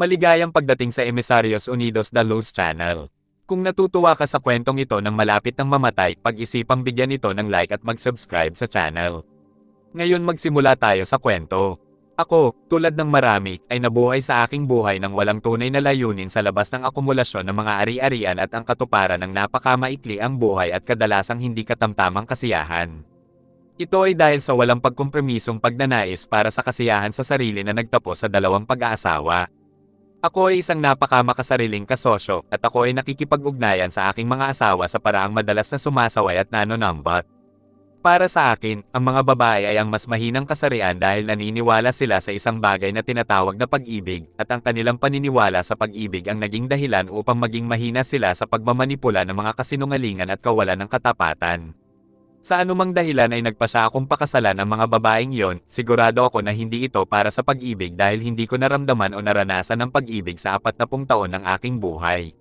Maligayang pagdating sa Emisarios Unidos da Luz Channel. Kung natutuwa ka sa kwentong ito ng malapit ng mamatay, pag-isipang bigyan ito ng like at mag-subscribe sa channel. Ngayon magsimula tayo sa kwento. Ako, tulad ng marami, ay nabuhay sa aking buhay ng walang tunay na layunin sa labas ng akumulasyon ng mga ari-arian at ang katuparan ng napakamaikli ang buhay at kadalasang hindi katamtamang kasiyahan. Ito ay dahil sa walang pagkompromisong pagnanais para sa kasiyahan sa sarili na nagtapos sa dalawang pag-aasawa. Ako ay isang napakamakasariling kasosyo at ako ay nakikipag-ugnayan sa aking mga asawa sa paraang madalas na sumasaway at nanonambat. Para sa akin, ang mga babae ay ang mas mahinang kasarian dahil naniniwala sila sa isang bagay na tinatawag na pag-ibig at ang kanilang paniniwala sa pag-ibig ang naging dahilan upang maging mahina sila sa pagmamanipula ng mga kasinungalingan at kawalan ng katapatan. Sa anumang dahilan ay nagpasya akong pakasalan ang mga babaeng yon, sigurado ako na hindi ito para sa pag-ibig dahil hindi ko naramdaman o naranasan ng pag-ibig sa apat na pung taon ng aking buhay.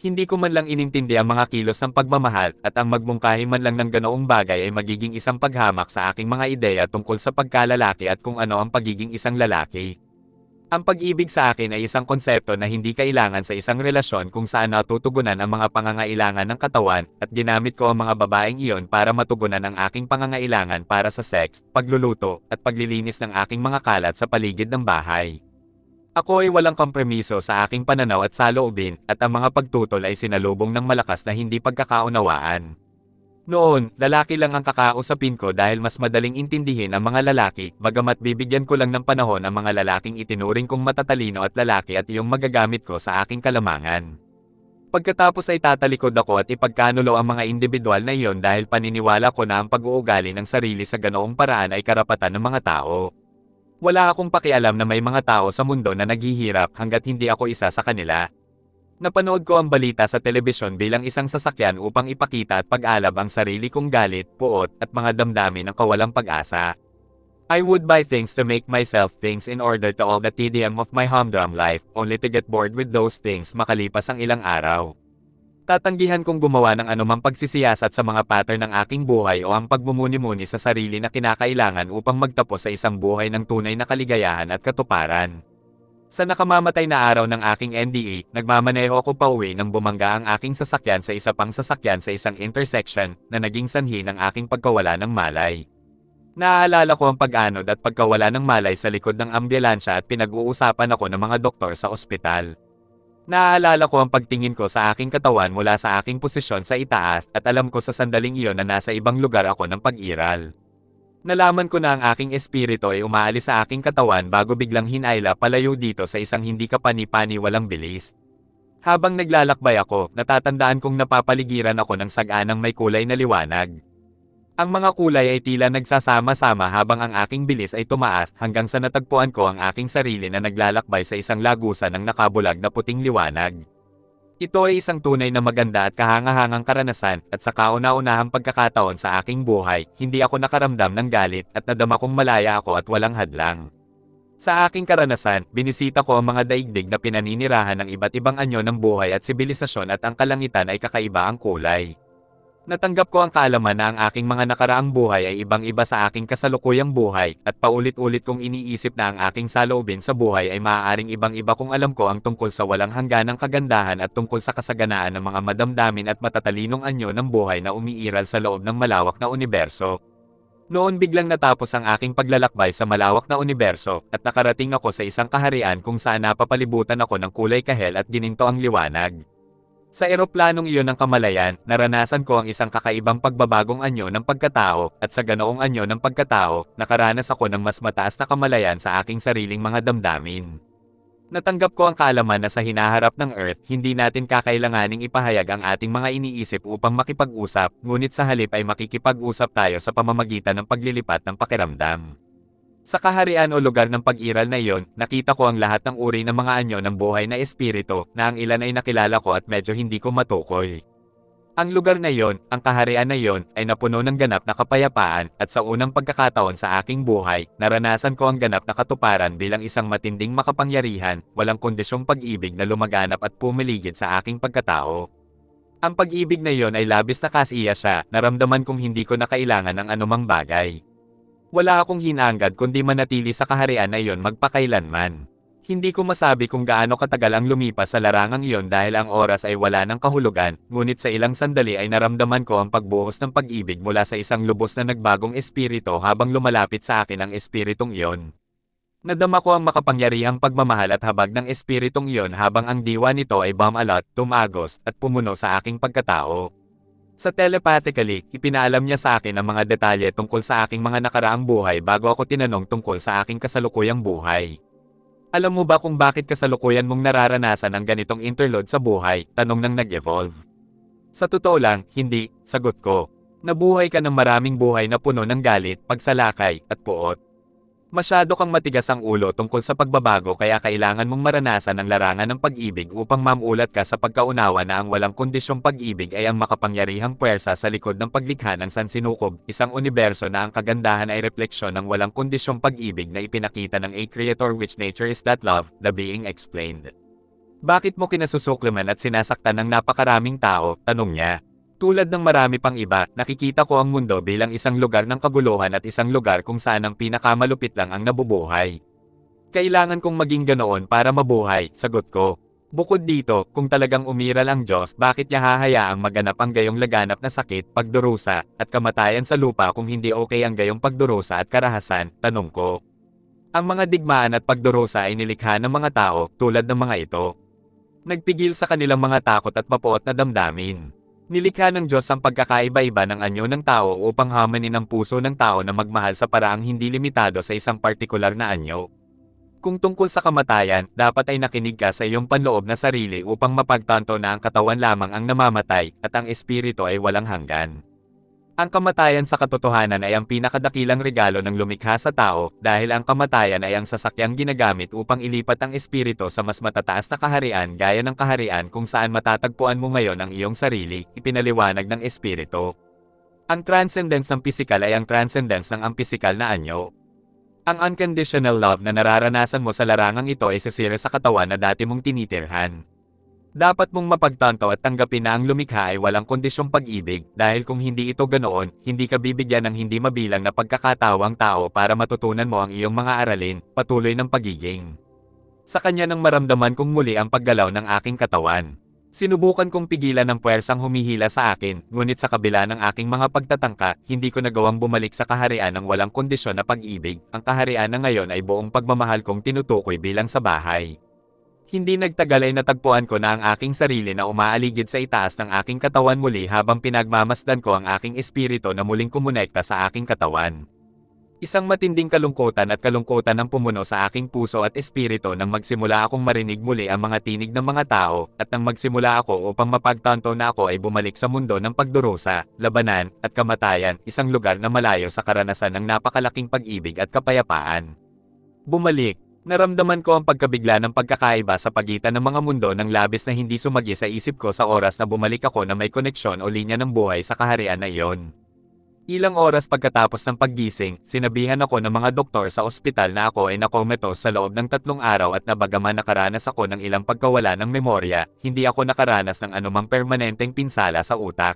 Hindi ko man lang inintindi ang mga kilos ng pagmamahal at ang magmungkahi man lang ng ganoong bagay ay magiging isang paghamak sa aking mga ideya tungkol sa pagkalalaki at kung ano ang pagiging isang lalaki. Ang pag-ibig sa akin ay isang konsepto na hindi kailangan sa isang relasyon kung saan natutugunan ang mga pangangailangan ng katawan at ginamit ko ang mga babaeng iyon para matugunan ang aking pangangailangan para sa sex, pagluluto, at paglilinis ng aking mga kalat sa paligid ng bahay. Ako ay walang kompromiso sa aking pananaw at saloobin at ang mga pagtutol ay sinalubong ng malakas na hindi pagkakaunawaan. Noon, lalaki lang ang kakausapin ko dahil mas madaling intindihin ang mga lalaki, bagamat bibigyan ko lang ng panahon ang mga lalaking itinuring kong matatalino at lalaki at iyong magagamit ko sa aking kalamangan. Pagkatapos ay tatalikod ako at ipagkanulo ang mga individual na iyon dahil paniniwala ko na ang pag-uugali ng sarili sa ganoong paraan ay karapatan ng mga tao. Wala akong pakialam na may mga tao sa mundo na naghihirap hanggat hindi ako isa sa kanila. Napanood ko ang balita sa telebisyon bilang isang sasakyan upang ipakita at pag-alab ang sarili kong galit, puot, at mga damdamin ng kawalang pag-asa. I would buy things to make myself things in order to all the tedium of my humdrum life, only to get bored with those things makalipas ang ilang araw. Tatanggihan kong gumawa ng anumang pagsisiyasat sa mga pattern ng aking buhay o ang pagmumuni-muni sa sarili na kinakailangan upang magtapos sa isang buhay ng tunay na kaligayahan at katuparan. Sa nakamamatay na araw ng aking NDA, nagmamaneho ako pauwi nang bumangga ang aking sasakyan sa isa pang sasakyan sa isang intersection na naging sanhi ng aking pagkawala ng malay. Naaalala ko ang pag-anod at pagkawala ng malay sa likod ng ambulansya at pinag-uusapan ako ng mga doktor sa ospital. Naaalala ko ang pagtingin ko sa aking katawan mula sa aking posisyon sa itaas at alam ko sa sandaling iyon na nasa ibang lugar ako ng pag-iral. Nalaman ko na ang aking espiritu ay umaalis sa aking katawan bago biglang hinayla palayo dito sa isang hindi kapani-pani walang bilis. Habang naglalakbay ako, natatandaan kong napapaligiran ako ng saganang may kulay na liwanag. Ang mga kulay ay tila nagsasama-sama habang ang aking bilis ay tumaas hanggang sa natagpuan ko ang aking sarili na naglalakbay sa isang lagusan ng nakabulag na puting liwanag. Ito ay isang tunay na maganda at kahangahangang karanasan at sa kauna-unahang pagkakataon sa aking buhay, hindi ako nakaramdam ng galit at nadama kong malaya ako at walang hadlang. Sa aking karanasan, binisita ko ang mga daigdig na pinaninirahan ng iba't ibang anyo ng buhay at sibilisasyon at ang kalangitan ay kakaiba ang kulay. Natanggap ko ang kaalaman na ang aking mga nakaraang buhay ay ibang-iba sa aking kasalukuyang buhay, at paulit-ulit kong iniisip na ang aking saloobin sa buhay ay maaaring ibang-iba kung alam ko ang tungkol sa walang hangganang kagandahan at tungkol sa kasaganaan ng mga madamdamin at matatalinong anyo ng buhay na umiiral sa loob ng malawak na universo. Noon biglang natapos ang aking paglalakbay sa malawak na universo, at nakarating ako sa isang kaharian kung saan napapalibutan ako ng kulay kahel at gininto ang liwanag. Sa eroplanong iyon ng kamalayan, naranasan ko ang isang kakaibang pagbabagong anyo ng pagkatao, at sa ganoong anyo ng pagkatao, nakaranas ako ng mas mataas na kamalayan sa aking sariling mga damdamin. Natanggap ko ang kaalaman na sa hinaharap ng Earth, hindi natin kakailanganing ipahayag ang ating mga iniisip upang makipag-usap, ngunit sa halip ay makikipag-usap tayo sa pamamagitan ng paglilipat ng pakiramdam. Sa kaharian o lugar ng pag-iral na iyon, nakita ko ang lahat ng uri ng mga anyo ng buhay na espiritu, na ang ilan ay nakilala ko at medyo hindi ko matukoy. Ang lugar na iyon, ang kaharian na iyon, ay napuno ng ganap na kapayapaan, at sa unang pagkakataon sa aking buhay, naranasan ko ang ganap na katuparan bilang isang matinding makapangyarihan, walang kondisyong pag-ibig na lumaganap at pumiligid sa aking pagkatao. Ang pag-ibig na iyon ay labis na kasiya siya, naramdaman kong hindi ko na kailangan ng anumang bagay. Wala akong hinangad kundi manatili sa kaharian na iyon magpakailanman. Hindi ko masabi kung gaano katagal ang lumipas sa larangang iyon dahil ang oras ay wala ng kahulugan, ngunit sa ilang sandali ay naramdaman ko ang pagbuhos ng pag-ibig mula sa isang lubos na nagbagong espirito habang lumalapit sa akin ang espiritong iyon. Nadama ko ang makapangyarihang pagmamahal at habag ng espiritong iyon habang ang diwa nito ay bumalot, tumagos, at pumuno sa aking pagkatao. Sa telepathically, ipinaalam niya sa akin ang mga detalye tungkol sa aking mga nakaraang buhay bago ako tinanong tungkol sa aking kasalukuyang buhay. Alam mo ba kung bakit kasalukuyan mong nararanasan ang ganitong interlude sa buhay? Tanong nang nag-evolve. Sa totoo lang, hindi, sagot ko. Nabuhay ka ng maraming buhay na puno ng galit, pagsalakay, at puot. Masyado kang matigas ang ulo tungkol sa pagbabago kaya kailangan mong maranasan ang larangan ng pag-ibig upang mamulat ka sa pagkaunawa na ang walang kondisyong pag-ibig ay ang makapangyarihang puwersa sa likod ng paglikha ng sansinukob, isang universo na ang kagandahan ay refleksyon ng walang kondisyong pag-ibig na ipinakita ng a creator which nature is that love, the being explained. Bakit mo kinasusukliman at sinasaktan ng napakaraming tao? Tanong niya. Tulad ng marami pang iba, nakikita ko ang mundo bilang isang lugar ng kaguluhan at isang lugar kung saan ang pinakamalupit lang ang nabubuhay. Kailangan kong maging ganoon para mabuhay, sagot ko. Bukod dito, kung talagang umiral ang Diyos, bakit niya hahayaang maganap ang gayong laganap na sakit, pagdurusa, at kamatayan sa lupa kung hindi okay ang gayong pagdurusa at karahasan? Tanong ko. Ang mga digmaan at pagdurusa ay nilikha ng mga tao, tulad ng mga ito. Nagpigil sa kanilang mga takot at papuot na damdamin. Nilikha ng Diyos ang pagkakaiba-iba ng anyo ng tao upang hamanin ang puso ng tao na magmahal sa paraang hindi limitado sa isang partikular na anyo. Kung tungkol sa kamatayan, dapat ay nakinig ka sa iyong panloob na sarili upang mapagtanto na ang katawan lamang ang namamatay at ang espiritu ay walang hanggan. Ang kamatayan sa katotohanan ay ang pinakadakilang regalo ng lumikha sa tao dahil ang kamatayan ay ang sasakyang ginagamit upang ilipat ang espiritu sa mas matataas na kaharian gaya ng kaharian kung saan matatagpuan mo ngayon ang iyong sarili, ipinaliwanag ng espiritu. Ang transcendence ng pisikal ay ang transcendence ng ang pisikal na anyo. Ang unconditional love na nararanasan mo sa larangang ito ay sisira sa katawan na dati mong tinitirhan. Dapat mong mapagtanto at tanggapin na ang lumikha ay walang kondisyong pag-ibig dahil kung hindi ito ganoon, hindi ka bibigyan ng hindi mabilang na pagkakatao ang tao para matutunan mo ang iyong mga aralin, patuloy ng pagiging. Sa kanya nang maramdaman kong muli ang paggalaw ng aking katawan. Sinubukan kong pigilan ng puwersang humihila sa akin, ngunit sa kabila ng aking mga pagtatangka, hindi ko nagawang bumalik sa kaharian ng walang kondisyon na pag-ibig, ang kaharian na ngayon ay buong pagmamahal kong tinutukoy bilang sa bahay. Hindi nagtagal ay natagpuan ko na ang aking sarili na umaaligid sa itaas ng aking katawan muli habang pinagmamasdan ko ang aking espiritu na muling kumonekta sa aking katawan. Isang matinding kalungkutan at kalungkutan ang pumuno sa aking puso at espiritu nang magsimula akong marinig muli ang mga tinig ng mga tao, at nang magsimula ako upang mapagtanto na ako ay bumalik sa mundo ng pagdurusa, labanan, at kamatayan, isang lugar na malayo sa karanasan ng napakalaking pag-ibig at kapayapaan. Bumalik, Naramdaman ko ang pagkabigla ng pagkakaiba sa pagitan ng mga mundo ng labis na hindi sumagi sa isip ko sa oras na bumalik ako na may koneksyon o linya ng buhay sa kaharian na iyon. Ilang oras pagkatapos ng paggising, sinabihan ako ng mga doktor sa ospital na ako ay nakometos sa loob ng tatlong araw at nabagaman nakaranas ako ng ilang pagkawala ng memorya, hindi ako nakaranas ng anumang permanenteng pinsala sa utak.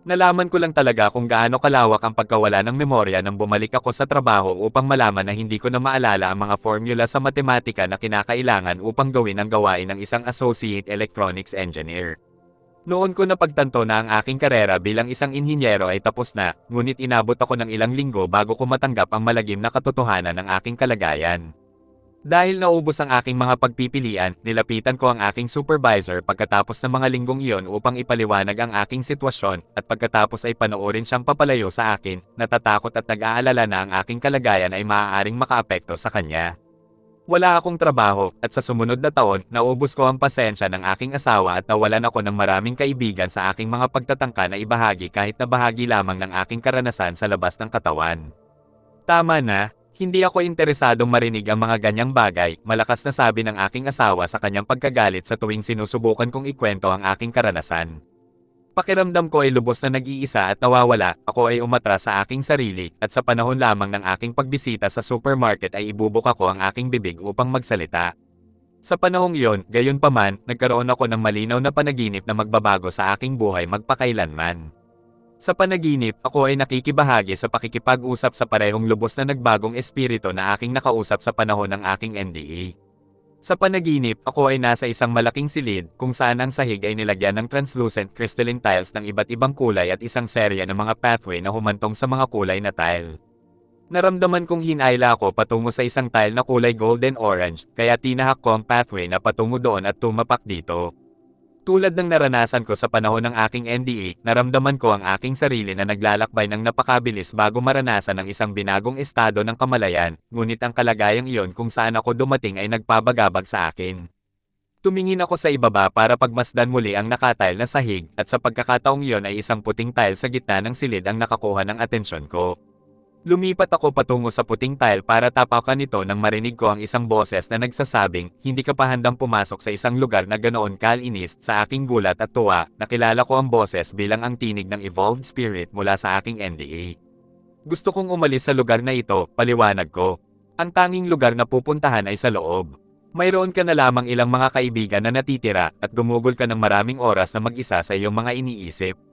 Nalaman ko lang talaga kung gaano kalawak ang pagkawala ng memorya nang bumalik ako sa trabaho upang malaman na hindi ko na maalala ang mga formula sa matematika na kinakailangan upang gawin ang gawain ng isang associate electronics engineer. Noon ko napagtanto na ang aking karera bilang isang inhinyero ay tapos na, ngunit inabot ako ng ilang linggo bago ko matanggap ang malagim na katotohanan ng aking kalagayan. Dahil naubos ang aking mga pagpipilian, nilapitan ko ang aking supervisor pagkatapos ng mga linggong iyon upang ipaliwanag ang aking sitwasyon, at pagkatapos ay panoorin siyang papalayo sa akin, natatakot at nag-aalala na ang aking kalagayan ay maaaring makaapekto sa kanya. Wala akong trabaho, at sa sumunod na taon, naubos ko ang pasensya ng aking asawa at nawalan ako ng maraming kaibigan sa aking mga pagtatangka na ibahagi kahit na bahagi lamang ng aking karanasan sa labas ng katawan. Tama na, hindi ako interesadong marinig ang mga ganyang bagay, malakas na sabi ng aking asawa sa kanyang pagkagalit sa tuwing sinusubukan kong ikwento ang aking karanasan. Pakiramdam ko ay lubos na nag-iisa at nawawala, ako ay umatras sa aking sarili, at sa panahon lamang ng aking pagbisita sa supermarket ay ibubuka ko ang aking bibig upang magsalita. Sa panahong iyon, gayon paman, nagkaroon ako ng malinaw na panaginip na magbabago sa aking buhay magpakailanman. Sa panaginip, ako ay nakikibahagi sa pakikipag-usap sa parehong lubos na nagbagong espiritu na aking nakausap sa panahon ng aking NDA. Sa panaginip, ako ay nasa isang malaking silid kung saan ang sahig ay nilagyan ng translucent crystalline tiles ng iba't ibang kulay at isang serya ng mga pathway na humantong sa mga kulay na tile. Naramdaman kong hinayla ako patungo sa isang tile na kulay golden orange, kaya tinahak ko ang pathway na patungo doon at tumapak dito. Tulad ng naranasan ko sa panahon ng aking NDA, naramdaman ko ang aking sarili na naglalakbay ng napakabilis bago maranasan ang isang binagong estado ng kamalayan, ngunit ang kalagayang iyon kung saan ako dumating ay nagpabagabag sa akin. Tumingin ako sa ibaba para pagmasdan muli ang nakatile na sahig, at sa pagkakataong iyon ay isang puting tile sa gitna ng silid ang nakakuha ng atensyon ko. Lumipat ako patungo sa puting tile para tapakan ito nang marinig ko ang isang boses na nagsasabing, hindi ka pa handang pumasok sa isang lugar na ganoon kalinis sa aking gulat at tuwa, nakilala ko ang boses bilang ang tinig ng evolved spirit mula sa aking NDA. Gusto kong umalis sa lugar na ito, paliwanag ko. Ang tanging lugar na pupuntahan ay sa loob. Mayroon ka na lamang ilang mga kaibigan na natitira at gumugol ka ng maraming oras na mag-isa sa iyong mga iniisip.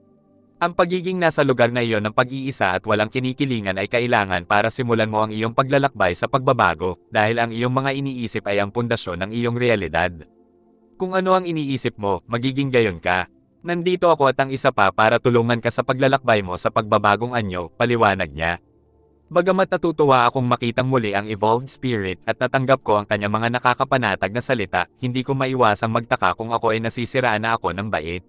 Ang pagiging nasa lugar na iyon ng pag-iisa at walang kinikilingan ay kailangan para simulan mo ang iyong paglalakbay sa pagbabago, dahil ang iyong mga iniisip ay ang pundasyon ng iyong realidad. Kung ano ang iniisip mo, magiging gayon ka. Nandito ako at ang isa pa para tulungan ka sa paglalakbay mo sa pagbabagong anyo, paliwanag niya. Bagamat natutuwa akong makitang muli ang evolved spirit at natanggap ko ang kanyang mga nakakapanatag na salita, hindi ko maiwasang magtaka kung ako ay nasisiraan na ako ng bait.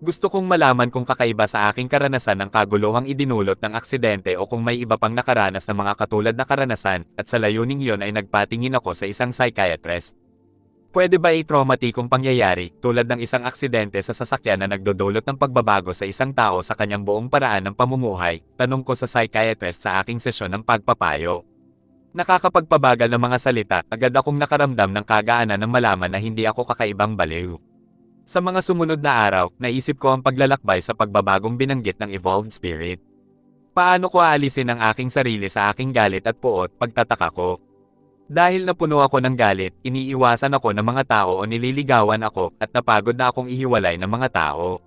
Gusto kong malaman kung kakaiba sa aking karanasan ng kaguluhang idinulot ng aksidente o kung may iba pang nakaranas na mga katulad na karanasan, at sa layuning iyon ay nagpatingin ako sa isang psychiatrist. Pwede ba i-traumatikong pangyayari, tulad ng isang aksidente sa sasakyan na nagdodulot ng pagbabago sa isang tao sa kanyang buong paraan ng pamumuhay? Tanong ko sa psychiatrist sa aking sesyon ng pagpapayo. Nakakapagpabagal ng mga salita, agad akong nakaramdam ng kagaanan ng malaman na hindi ako kakaibang baliw. Sa mga sumunod na araw, naisip ko ang paglalakbay sa pagbabagong binanggit ng evolved spirit. Paano ko aalisin ang aking sarili sa aking galit at puot pagtataka ko? Dahil napuno ako ng galit, iniiwasan ako ng mga tao o nililigawan ako at napagod na akong ihiwalay ng mga tao.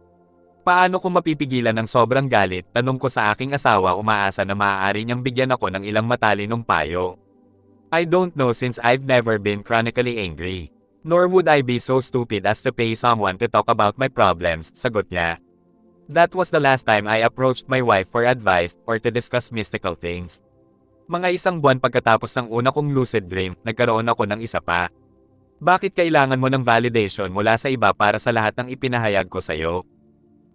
Paano ko mapipigilan ng sobrang galit? Tanong ko sa aking asawa umaasa na maaari niyang bigyan ako ng ilang matalinong payo. I don't know since I've never been chronically angry. Nor would I be so stupid as to pay someone to talk about my problems, sagot niya. That was the last time I approached my wife for advice or to discuss mystical things. Mga isang buwan pagkatapos ng una kong lucid dream, nagkaroon ako ng isa pa. Bakit kailangan mo ng validation mula sa iba para sa lahat ng ipinahayag ko sa iyo?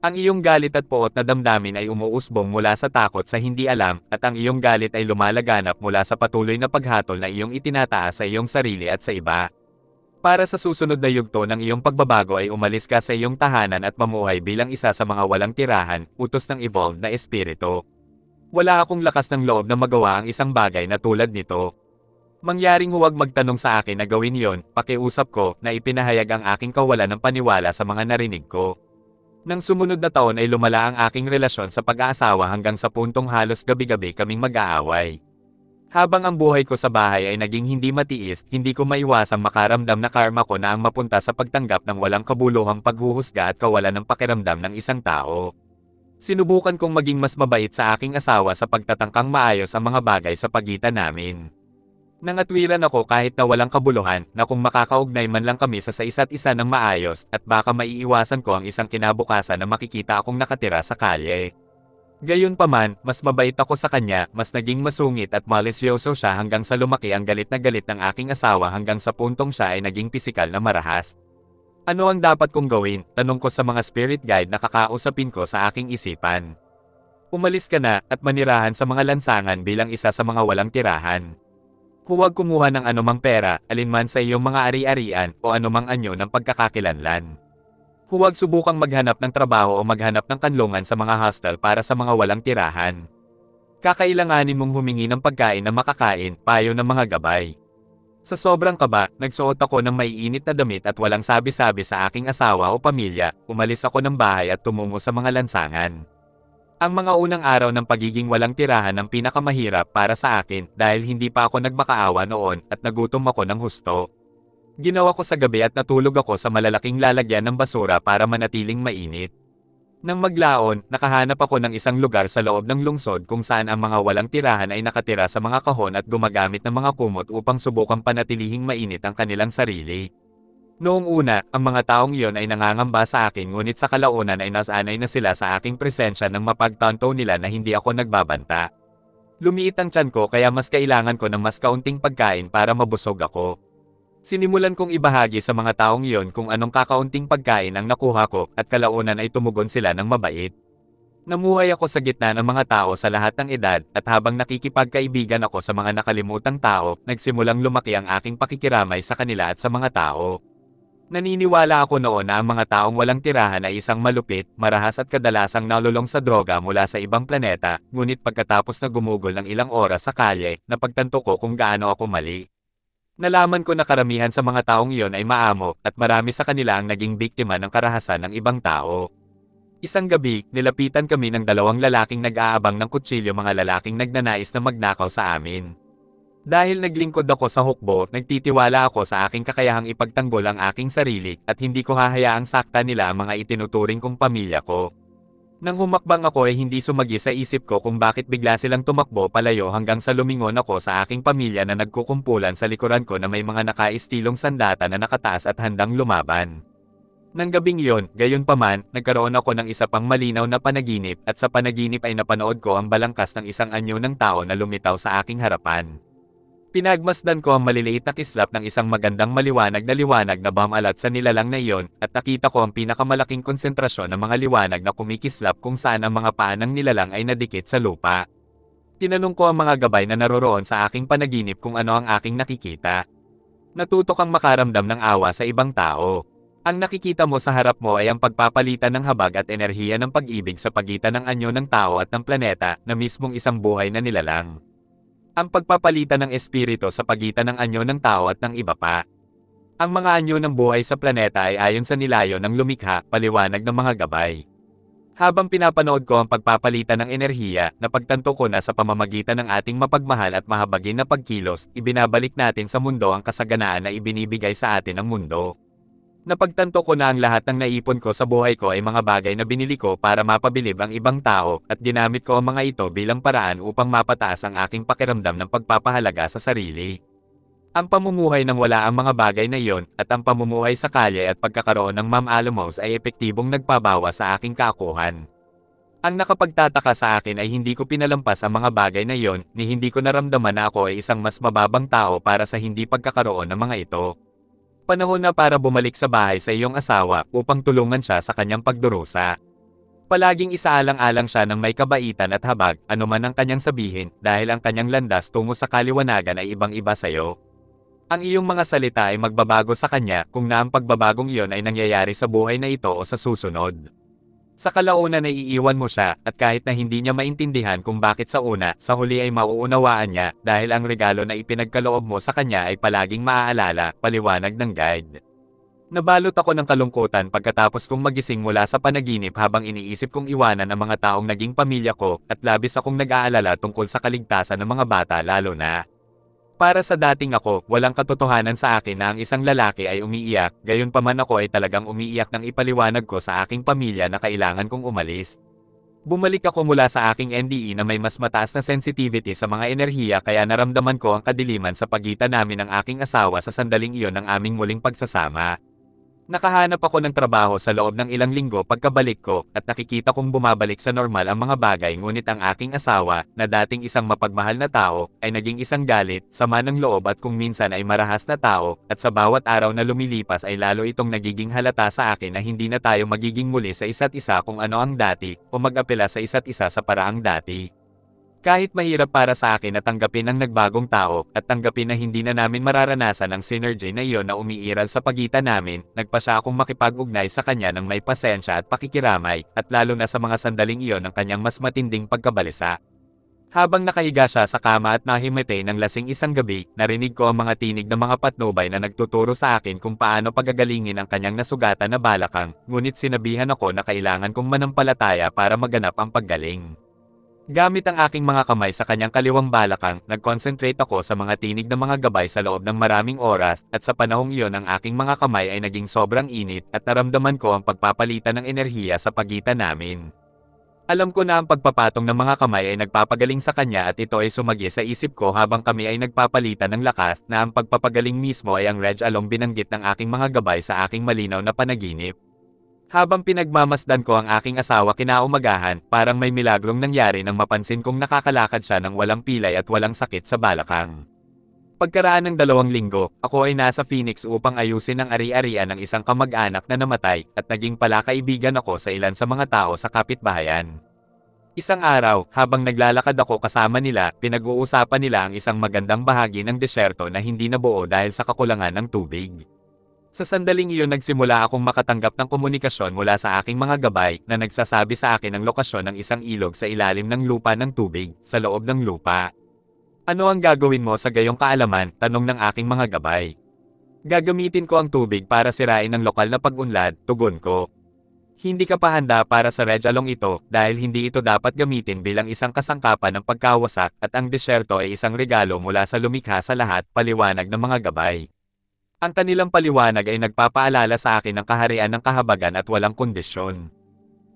Ang iyong galit at poot na damdamin ay umuusbong mula sa takot sa hindi alam, at ang iyong galit ay lumalaganap mula sa patuloy na paghatol na iyong itinataas sa iyong sarili at sa iba. Para sa susunod na yugto ng iyong pagbabago ay umalis ka sa iyong tahanan at mamuhay bilang isa sa mga walang tirahan, utos ng evolved na espiritu. Wala akong lakas ng loob na magawa ang isang bagay na tulad nito. Mangyaring huwag magtanong sa akin na gawin yon, pakiusap ko na ipinahayag ang aking kawalan ng paniwala sa mga narinig ko. Nang sumunod na taon ay lumala ang aking relasyon sa pag-aasawa hanggang sa puntong halos gabi-gabi kaming mag-aaway. Habang ang buhay ko sa bahay ay naging hindi matiis, hindi ko maiwasang makaramdam na karma ko na ang mapunta sa pagtanggap ng walang kabuluhang paghuhusga at kawalan ng pakiramdam ng isang tao. Sinubukan kong maging mas mabait sa aking asawa sa pagtatangkang maayos ang mga bagay sa pagitan namin. Nangatwiran ako kahit na walang kabuluhan na kung makakaugnay man lang kami sa, sa isa't isa ng maayos at baka maiiwasan ko ang isang kinabukasan na makikita akong nakatira sa kalye. Gayunpaman, mas mabait ako sa kanya, mas naging masungit at malisyoso siya hanggang sa lumaki ang galit na galit ng aking asawa hanggang sa puntong siya ay naging pisikal na marahas. Ano ang dapat kong gawin? Tanong ko sa mga spirit guide na kakausapin ko sa aking isipan. Umalis ka na at manirahan sa mga lansangan bilang isa sa mga walang tirahan. Huwag kumuha ng anumang pera, alinman sa iyong mga ari-arian o anumang anyo ng pagkakakilanlan. Huwag subukang maghanap ng trabaho o maghanap ng kanlungan sa mga hostel para sa mga walang tirahan. Kakailanganin mong humingi ng pagkain na makakain, payo ng mga gabay. Sa sobrang kaba, nagsuot ako ng maiinit na damit at walang sabi-sabi sa aking asawa o pamilya, umalis ako ng bahay at tumungo sa mga lansangan. Ang mga unang araw ng pagiging walang tirahan ang pinakamahirap para sa akin dahil hindi pa ako nagmakaawa noon at nagutom ako ng husto. Ginawa ko sa gabi at natulog ako sa malalaking lalagyan ng basura para manatiling mainit. Nang maglaon, nakahanap ako ng isang lugar sa loob ng lungsod kung saan ang mga walang tirahan ay nakatira sa mga kahon at gumagamit ng mga kumot upang subukang panatilihing mainit ang kanilang sarili. Noong una, ang mga taong iyon ay nangangamba sa akin ngunit sa kalaunan ay nasanay na sila sa aking presensya nang mapagtanto nila na hindi ako nagbabanta. Lumiit ang tiyan ko kaya mas kailangan ko ng mas kaunting pagkain para mabusog ako. Sinimulan kong ibahagi sa mga taong iyon kung anong kakaunting pagkain ang nakuha ko at kalaunan ay tumugon sila ng mabait. Namuhay ako sa gitna ng mga tao sa lahat ng edad at habang nakikipagkaibigan ako sa mga nakalimutang tao, nagsimulang lumaki ang aking pakikiramay sa kanila at sa mga tao. Naniniwala ako noon na ang mga taong walang tirahan ay isang malupit, marahas at kadalasang nalulong sa droga mula sa ibang planeta, ngunit pagkatapos na gumugol ng ilang oras sa kalye, napagtanto ko kung gaano ako mali. Nalaman ko na karamihan sa mga taong iyon ay maamo, at marami sa kanila ang naging biktima ng karahasan ng ibang tao. Isang gabi, nilapitan kami ng dalawang lalaking nag-aabang ng kutsilyo mga lalaking nagnanais na magnakaw sa amin. Dahil naglingkod ako sa hukbo, nagtitiwala ako sa aking kakayahang ipagtanggol ang aking sarili, at hindi ko hahayaang sakta nila ang mga itinuturing kong pamilya ko. Nang humakbang ako ay hindi sumagi sa isip ko kung bakit bigla silang tumakbo palayo hanggang sa lumingon ako sa aking pamilya na nagkukumpulan sa likuran ko na may mga nakaistilong sandata na nakataas at handang lumaban. Nang gabing iyon, gayon paman, nagkaroon ako ng isa pang malinaw na panaginip at sa panaginip ay napanood ko ang balangkas ng isang anyo ng tao na lumitaw sa aking harapan. Pinagmasdan ko ang maliliit na kislap ng isang magandang maliwanag na liwanag na bamalat sa nilalang na iyon, at nakita ko ang pinakamalaking konsentrasyon ng mga liwanag na kumikislap kung saan ang mga paa ng nilalang ay nadikit sa lupa. Tinanong ko ang mga gabay na naroroon sa aking panaginip kung ano ang aking nakikita. Natuto kang makaramdam ng awa sa ibang tao. Ang nakikita mo sa harap mo ay ang pagpapalitan ng habag at enerhiya ng pag-ibig sa pagitan ng anyo ng tao at ng planeta na mismong isang buhay na nilalang ang pagpapalitan ng espiritu sa pagitan ng anyo ng tao at ng iba pa. Ang mga anyo ng buhay sa planeta ay ayon sa nilayo ng lumikha, paliwanag ng mga gabay. Habang pinapanood ko ang pagpapalitan ng enerhiya, napagtanto ko na sa pamamagitan ng ating mapagmahal at mahabagin na pagkilos, ibinabalik natin sa mundo ang kasaganaan na ibinibigay sa atin ng mundo. Napagtanto ko na ang lahat ng naipon ko sa buhay ko ay mga bagay na binili ko para mapabilib ang ibang tao, at ginamit ko ang mga ito bilang paraan upang mapataas ang aking pakiramdam ng pagpapahalaga sa sarili. Ang pamumuhay ng wala ang mga bagay na iyon, at ang pamumuhay sa kalye at pagkakaroon ng Ma'am Alamos ay epektibong nagpabawa sa aking kakuhan. Ang nakapagtataka sa akin ay hindi ko pinalampas ang mga bagay na iyon, ni hindi ko naramdaman na ako ay isang mas mababang tao para sa hindi pagkakaroon ng mga ito. Panahon na para bumalik sa bahay sa iyong asawa upang tulungan siya sa kanyang pagdurusa. Palaging isaalang-alang siya ng may kabaitan at habag, anuman ang kanyang sabihin, dahil ang kanyang landas tungo sa kaliwanagan ay ibang-iba sa iyo. Ang iyong mga salita ay magbabago sa kanya kung na ang pagbabagong iyon ay nangyayari sa buhay na ito o sa susunod. Sa kalaunan ay iiwan mo siya, at kahit na hindi niya maintindihan kung bakit sa una, sa huli ay mauunawaan niya, dahil ang regalo na ipinagkaloob mo sa kanya ay palaging maaalala, paliwanag ng guide. Nabalot ako ng kalungkutan pagkatapos kong magising mula sa panaginip habang iniisip kong iwanan ang mga taong naging pamilya ko, at labis akong nag-aalala tungkol sa kaligtasan ng mga bata lalo na. Para sa dating ako, walang katotohanan sa akin na ang isang lalaki ay umiiyak, gayon pa man ako ay talagang umiiyak nang ipaliwanag ko sa aking pamilya na kailangan kong umalis. Bumalik ako mula sa aking NDE na may mas mataas na sensitivity sa mga enerhiya kaya naramdaman ko ang kadiliman sa pagitan namin ng aking asawa sa sandaling iyon ng aming muling pagsasama. Nakahanap ako ng trabaho sa loob ng ilang linggo pagkabalik ko, at nakikita kong bumabalik sa normal ang mga bagay ngunit ang aking asawa, na dating isang mapagmahal na tao, ay naging isang galit, sama ng loob at kung minsan ay marahas na tao, at sa bawat araw na lumilipas ay lalo itong nagiging halata sa akin na hindi na tayo magiging muli sa isa't isa kung ano ang dati, o mag-apela sa isa't isa sa paraang dati. Kahit mahirap para sa akin na tanggapin ang nagbagong tao, at tanggapin na hindi na namin mararanasan ang synergy na iyon na umiiral sa pagitan namin, nagpa akong makipag-ugnay sa kanya ng may pasensya at pakikiramay, at lalo na sa mga sandaling iyon ng kanyang mas matinding pagkabalisa. Habang nakahiga siya sa kama at nahimatay ng lasing isang gabi, narinig ko ang mga tinig ng mga patnubay na nagtuturo sa akin kung paano pagagalingin ang kanyang nasugatan na balakang, ngunit sinabihan ako na kailangan kong manampalataya para maganap ang paggaling. Gamit ang aking mga kamay sa kanyang kaliwang balakang, nag-concentrate ako sa mga tinig ng mga gabay sa loob ng maraming oras, at sa panahong iyon ang aking mga kamay ay naging sobrang init, at naramdaman ko ang pagpapalitan ng enerhiya sa pagitan namin. Alam ko na ang pagpapatong ng mga kamay ay nagpapagaling sa kanya at ito ay sumagi sa isip ko habang kami ay nagpapalitan ng lakas na ang pagpapagaling mismo ay ang Reg Along binanggit ng aking mga gabay sa aking malinaw na panaginip. Habang pinagmamasdan ko ang aking asawa kinaumagahan, parang may milagrong nangyari nang mapansin kong nakakalakad siya ng walang pilay at walang sakit sa balakang. Pagkaraan ng dalawang linggo, ako ay nasa Phoenix upang ayusin ang ari-arian ng isang kamag-anak na namatay at naging palakaibigan ako sa ilan sa mga tao sa kapitbahayan. Isang araw, habang naglalakad ako kasama nila, pinag-uusapan nila ang isang magandang bahagi ng desyerto na hindi nabuo dahil sa kakulangan ng tubig. Sa sandaling iyon nagsimula akong makatanggap ng komunikasyon mula sa aking mga gabay na nagsasabi sa akin ang lokasyon ng isang ilog sa ilalim ng lupa ng tubig, sa loob ng lupa. Ano ang gagawin mo sa gayong kaalaman? Tanong ng aking mga gabay. Gagamitin ko ang tubig para sirain ang lokal na pag-unlad, tugon ko. Hindi ka pa handa para sa redyalong ito dahil hindi ito dapat gamitin bilang isang kasangkapan ng pagkawasak at ang desyerto ay isang regalo mula sa lumikha sa lahat, paliwanag ng mga gabay. Ang kanilang paliwanag ay nagpapaalala sa akin ng kaharian ng kahabagan at walang kondisyon.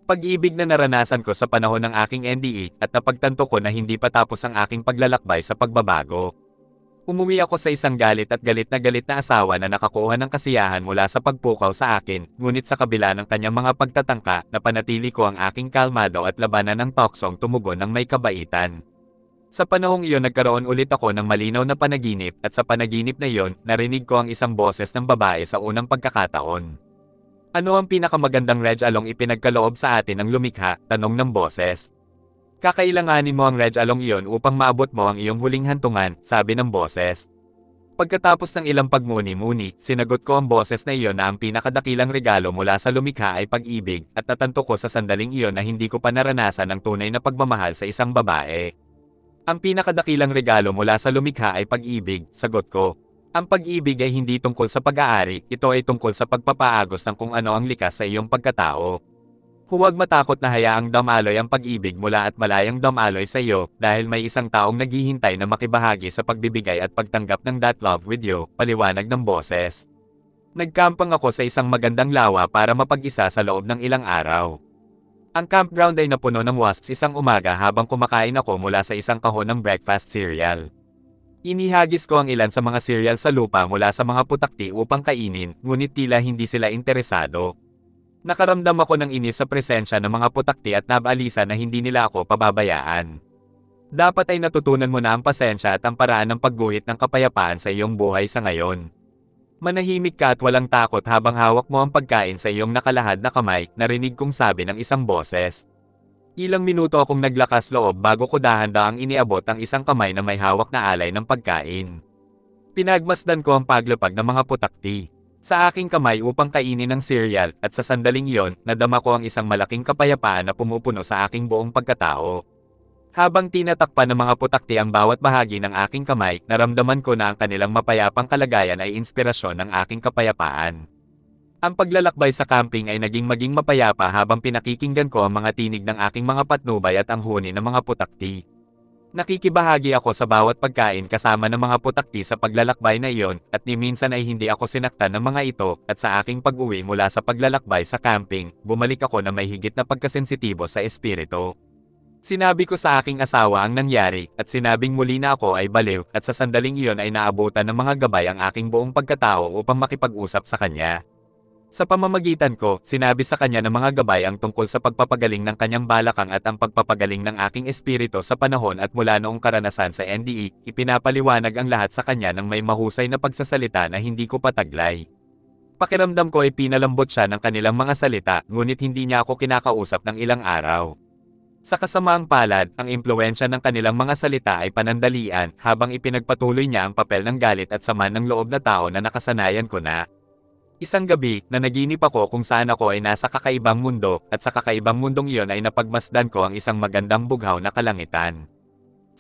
Pag-ibig na naranasan ko sa panahon ng aking NDE at napagtanto ko na hindi pa tapos ang aking paglalakbay sa pagbabago. Umuwi ako sa isang galit at galit na galit na asawa na nakakuha ng kasiyahan mula sa pagpukaw sa akin, ngunit sa kabila ng kanyang mga pagtatangka, napanatili ko ang aking kalmado at labanan ng toksong tumugon ng may kabaitan. Sa panahong iyon nagkaroon ulit ako ng malinaw na panaginip at sa panaginip na iyon, narinig ko ang isang boses ng babae sa unang pagkakataon. Ano ang pinakamagandang Reg Along ipinagkaloob sa atin ng lumikha? Tanong ng boses. Kakailanganin mo ang Reg Along iyon upang maabot mo ang iyong huling hantungan, sabi ng boses. Pagkatapos ng ilang pagmuni-muni, sinagot ko ang boses na iyon na ang pinakadakilang regalo mula sa lumikha ay pag-ibig, at natanto ko sa sandaling iyon na hindi ko pa naranasan ang tunay na pagmamahal sa isang babae. Ang pinakadakilang regalo mula sa lumikha ay pag-ibig, sagot ko. Ang pag-ibig ay hindi tungkol sa pag-aari, ito ay tungkol sa pagpapaagos ng kung ano ang likas sa iyong pagkatao. Huwag matakot na hayaang damaloy ang pag-ibig mula at malayang damaloy sa iyo dahil may isang taong naghihintay na makibahagi sa pagbibigay at pagtanggap ng that love with you, paliwanag ng boses. Nagkampang ako sa isang magandang lawa para mapag-isa sa loob ng ilang araw. Ang campground ay napuno ng wasps isang umaga habang kumakain ako mula sa isang kahon ng breakfast cereal. Inihagis ko ang ilan sa mga cereal sa lupa mula sa mga putakti upang kainin, ngunit tila hindi sila interesado. Nakaramdam ako ng inis sa presensya ng mga putakti at nabalisa na hindi nila ako pababayaan. Dapat ay natutunan mo na ang pasensya at ang paraan ng pagguhit ng kapayapaan sa iyong buhay sa ngayon. Manahimik ka at walang takot habang hawak mo ang pagkain sa iyong nakalahad na kamay, narinig kong sabi ng isang boses. Ilang minuto akong naglakas loob bago ko dahan-daang iniabot ang isang kamay na may hawak na alay ng pagkain. Pinagmasdan ko ang paglapag ng mga putakti. Sa aking kamay upang kainin ng cereal at sa sandaling iyon, nadama ko ang isang malaking kapayapaan na pumupuno sa aking buong pagkatao. Habang tinatakpan ng mga putakti ang bawat bahagi ng aking kamay, naramdaman ko na ang kanilang mapayapang kalagayan ay inspirasyon ng aking kapayapaan. Ang paglalakbay sa camping ay naging maging mapayapa habang pinakikinggan ko ang mga tinig ng aking mga patnubay at ang huni ng mga putakti. Nakikibahagi ako sa bawat pagkain kasama ng mga putakti sa paglalakbay na iyon, at ni minsan ay hindi ako sinaktan ng mga ito, at sa aking pag-uwi mula sa paglalakbay sa camping, bumalik ako na may higit na pagkasensitibo sa espiritu. Sinabi ko sa aking asawa ang nangyari, at sinabing muli na ako ay baliw, at sa sandaling iyon ay naabutan ng mga gabay ang aking buong pagkatao upang makipag-usap sa kanya. Sa pamamagitan ko, sinabi sa kanya ng mga gabay ang tungkol sa pagpapagaling ng kanyang balakang at ang pagpapagaling ng aking espiritu sa panahon at mula noong karanasan sa NDE, ipinapaliwanag ang lahat sa kanya ng may mahusay na pagsasalita na hindi ko pataglay. Pakiramdam ko ay pinalambot siya ng kanilang mga salita, ngunit hindi niya ako kinakausap ng ilang araw. Sa kasamaang palad, ang impluensya ng kanilang mga salita ay panandalian habang ipinagpatuloy niya ang papel ng galit at sama ng loob na tao na nakasanayan ko na. Isang gabi, na naginip ako kung saan ako ay nasa kakaibang mundo, at sa kakaibang mundong iyon ay napagmasdan ko ang isang magandang bughaw na kalangitan.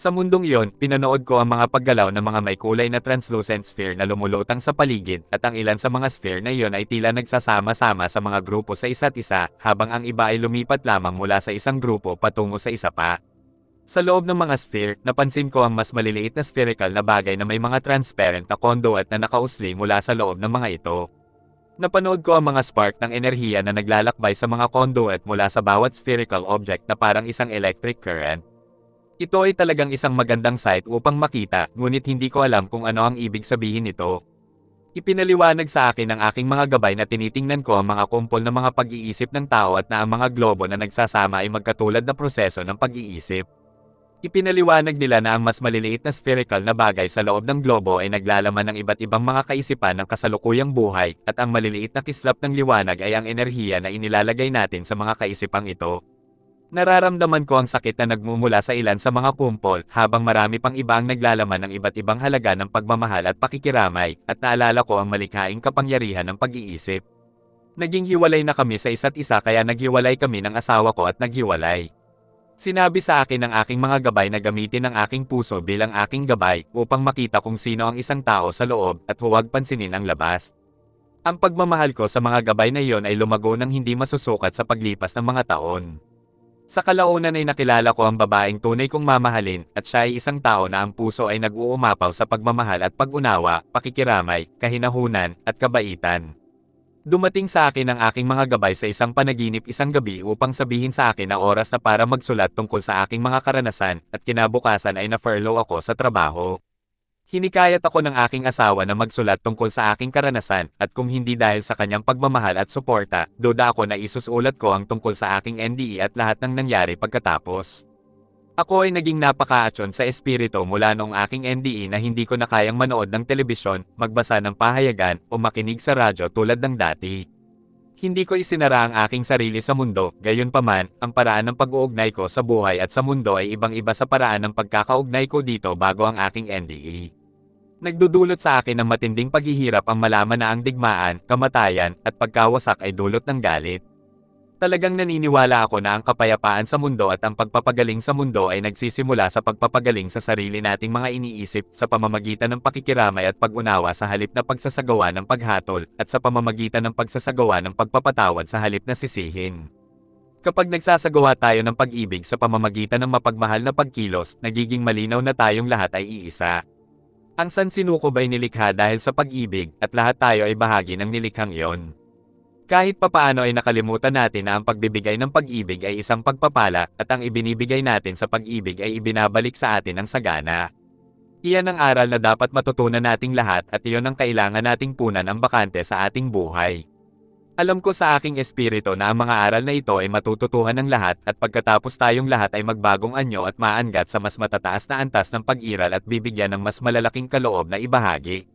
Sa mundong iyon, pinanood ko ang mga paggalaw ng mga may kulay na translucent sphere na lumulutang sa paligid at ang ilan sa mga sphere na iyon ay tila nagsasama-sama sa mga grupo sa isa't isa, habang ang iba ay lumipat lamang mula sa isang grupo patungo sa isa pa. Sa loob ng mga sphere, napansin ko ang mas maliliit na spherical na bagay na may mga transparent na conduit na nakausli mula sa loob ng mga ito. Napanood ko ang mga spark ng enerhiya na naglalakbay sa mga conduit mula sa bawat spherical object na parang isang electric current. Ito ay talagang isang magandang site upang makita, ngunit hindi ko alam kung ano ang ibig sabihin nito. Ipinaliwanag sa akin ng aking mga gabay na tinitingnan ko ang mga kumpol ng mga pag-iisip ng tao at na ang mga globo na nagsasama ay magkatulad na proseso ng pag-iisip. Ipinaliwanag nila na ang mas maliliit na spherical na bagay sa loob ng globo ay naglalaman ng iba't ibang mga kaisipan ng kasalukuyang buhay, at ang maliliit na kislap ng liwanag ay ang enerhiya na inilalagay natin sa mga kaisipang ito. Nararamdaman ko ang sakit na nagmumula sa ilan sa mga kumpol, habang marami pang iba ang naglalaman ng iba't ibang halaga ng pagmamahal at pakikiramay, at naalala ko ang malikhaing kapangyarihan ng pag-iisip. Naging hiwalay na kami sa isa't isa kaya naghiwalay kami ng asawa ko at naghiwalay. Sinabi sa akin ng aking mga gabay na gamitin ang aking puso bilang aking gabay upang makita kung sino ang isang tao sa loob at huwag pansinin ang labas. Ang pagmamahal ko sa mga gabay na iyon ay lumago ng hindi masusukat sa paglipas ng mga taon. Sa kalaunan ay nakilala ko ang babaeng tunay kong mamahalin at siya ay isang tao na ang puso ay nag-uumapaw sa pagmamahal at pag-unawa, pakikiramay, kahinahunan, at kabaitan. Dumating sa akin ang aking mga gabay sa isang panaginip isang gabi upang sabihin sa akin na oras na para magsulat tungkol sa aking mga karanasan at kinabukasan ay na-furlough ako sa trabaho. Hinikayat ako ng aking asawa na magsulat tungkol sa aking karanasan at kung hindi dahil sa kanyang pagmamahal at suporta, duda ako na isusulat ko ang tungkol sa aking NDE at lahat ng nangyari pagkatapos. Ako ay naging napakaatyon sa espiritu mula noong aking NDE na hindi ko na kayang manood ng telebisyon, magbasa ng pahayagan, o makinig sa radyo tulad ng dati. Hindi ko isinara ang aking sarili sa mundo, gayon paman, ang paraan ng pag-uugnay ko sa buhay at sa mundo ay ibang-iba sa paraan ng pagkakaugnay ko dito bago ang aking NDE. Nagdudulot sa akin ng matinding paghihirap ang malaman na ang digmaan, kamatayan, at pagkawasak ay dulot ng galit. Talagang naniniwala ako na ang kapayapaan sa mundo at ang pagpapagaling sa mundo ay nagsisimula sa pagpapagaling sa sarili nating mga iniisip sa pamamagitan ng pakikiramay at pag-unawa sa halip na pagsasagawa ng paghatol at sa pamamagitan ng pagsasagawa ng pagpapatawad sa halip na sisihin. Kapag nagsasagawa tayo ng pag-ibig sa pamamagitan ng mapagmahal na pagkilos, nagiging malinaw na tayong lahat ay iisa. Ang sansinukob ay nilikha dahil sa pag-ibig at lahat tayo ay bahagi ng nilikhang iyon. Kahit papaano ay nakalimutan natin na ang pagbibigay ng pag-ibig ay isang pagpapala at ang ibinibigay natin sa pag-ibig ay ibinabalik sa atin ng sagana. Iyan ang aral na dapat matutunan nating lahat at iyon ang kailangan nating punan ang bakante sa ating buhay. Alam ko sa aking espiritu na ang mga aral na ito ay matututuhan ng lahat at pagkatapos tayong lahat ay magbagong anyo at maangat sa mas matataas na antas ng pag-iral at bibigyan ng mas malalaking kaloob na ibahagi.